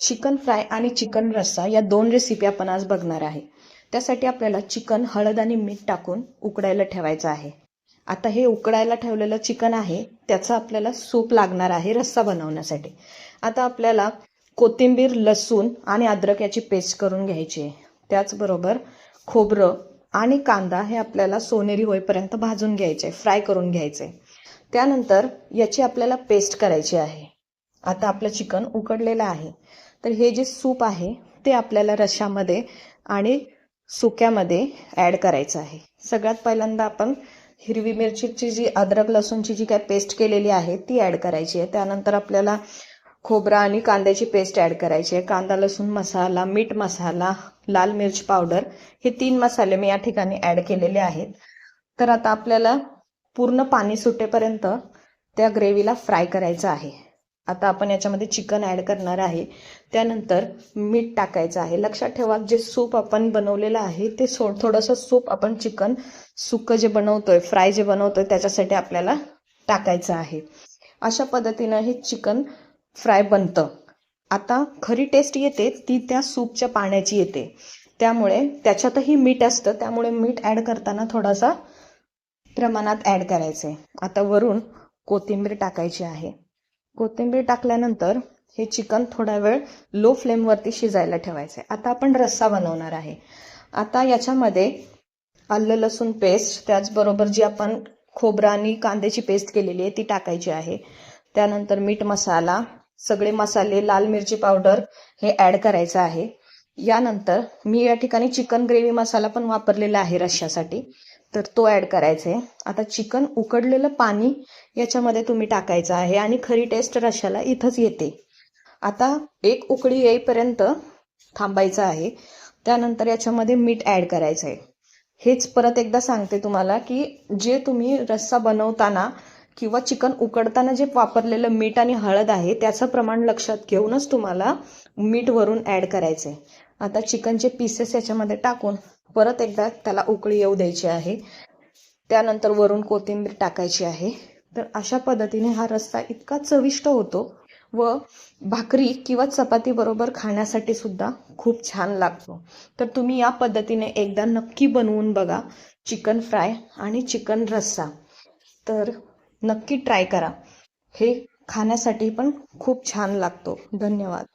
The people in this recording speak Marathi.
चिकन फ्राय आणि चिकन रस्सा या दोन रेसिपी आपण आज बघणार आहे. त्यासाठी आपल्याला चिकन हळद आणि मीठ टाकून उकडायला ठेवायचं आहे. आता हे उकडायला ठेवलेलं चिकन आहे. त्याचा आपल्याला सूप लागणार आहे रस्सा बनवण्यासाठी. आता आपल्याला कोथिंबीर लसूण आणि अद्रक याची पेस्ट करून घ्यायची आहे. त्याचबरोबर खोबरं आणि कांदा हे आपल्याला सोनेरी होईपर्यंत भाजून घ्यायचे आहे. फ्राय करून घ्यायचे आहे. त्यानंतर याची आपल्याला पेस्ट करायची आहे. आता आपलं चिकन उकडलेलं आहे. तर हे जे सूप आहे ते आपल्याला रशामध्ये आणि सुक्यामध्ये ॲड करायचं आहे. सगळ्यात पहिल्यांदा आपण हिरवी मिरचीची जी अद्रक लसूणची जी काय पेस्ट केलेली आहे ती ॲड करायची आहे. त्यानंतर आपल्याला खोबरा आणि कांद्याची पेस्ट ॲड करायची आहे. कांदा लसूण मसाला मीठ मसाला लाल मिरच पावडर हे तीन मसाले मी या ठिकाणी ॲड केलेले आहेत. तर आता आपल्याला पूर्ण पाणी सुटेपर्यंत त्या ग्रेव्हीला फ्राय करायचं आहे. आता आपण याच्यामध्ये चिकन ॲड करणार आहे. त्यानंतर मीठ टाकायचं आहे. लक्षात ठेवा जे सूप आपण बनवलेलं आहे ते सो थोडंसं सूप आपण चिकन सुकं जे बनवतोय फ्राय जे बनवतोय त्याच्यासाठी आपल्याला टाकायचं आहे. अशा पद्धतीनं हे चिकन फ्राय बनतं. आता खरी टेस्ट येते ती त्या सूपच्या पाण्याची येते. त्यामुळे त्याच्यातही मीठ असतं त्यामुळे मीठ ॲड करताना थोडासा प्रमाणात ॲड करायचं आहे आता वरून कोथिंबीर टाकायची आहे. कोथिंबीर टाकल्यानंतर हे चिकन थोडा वेळ लो फ्लेमवरती शिजायला ठेवायचं आहे आता आपण रस्सा बनवणार आहे. आता याच्यामध्ये आलं लसूण पेस्ट त्याचबरोबर जी आपण खोबरा आणि कांद्याची पेस्ट केलेली आहे ती टाकायची आहे. त्यानंतर मीठ मसाला सगळे मसाले लाल मिरची पावडर हे ॲड करायचं आहे. यानंतर मी या ठिकाणी चिकन ग्रेव्ही मसाला पण वापरलेला आहे रश्श्यासाठी. तर तो ॲड करायचा आहे आता चिकन उकडलेलं पाणी याच्यामध्ये तुम्ही टाकायचं आहे आणि खरी टेस्ट रशाला इथंच येते. आता एक उकळी येईपर्यंत थांबायचं आहे. त्यानंतर याच्यामध्ये मीठ ॲड करायचं आहे हेच परत एकदा सांगते तुम्हाला की जे तुम्ही रस्सा बनवताना किंवा चिकन उकडताना जे वापरलेलं मीठ आणि हळद आहे त्याचं प्रमाण लक्षात घेऊनच तुम्हाला मीठ वरून ॲड करायचं आहे आता चिकनचे पीसेस याच्यामध्ये टाकून परत एकदा त्याला उकळी येऊ द्यायची आहे. त्यानंतर वरून कोथिंबीर टाकायची आहे. तर अशा पद्धतीने हा रस्सा इतका चविष्ट होतो व भाकरी किंवा चपातीबरोबर खाण्यासाठी सुद्धा खूप छान लागतो. तर तुम्ही या पद्धतीने एकदा नक्की बनवून बघा चिकन फ्राय आणि चिकन रस्सा. तर नक्की ट्राय करा. हे खाण्यासाठी पण खूप छान लागतो. धन्यवाद.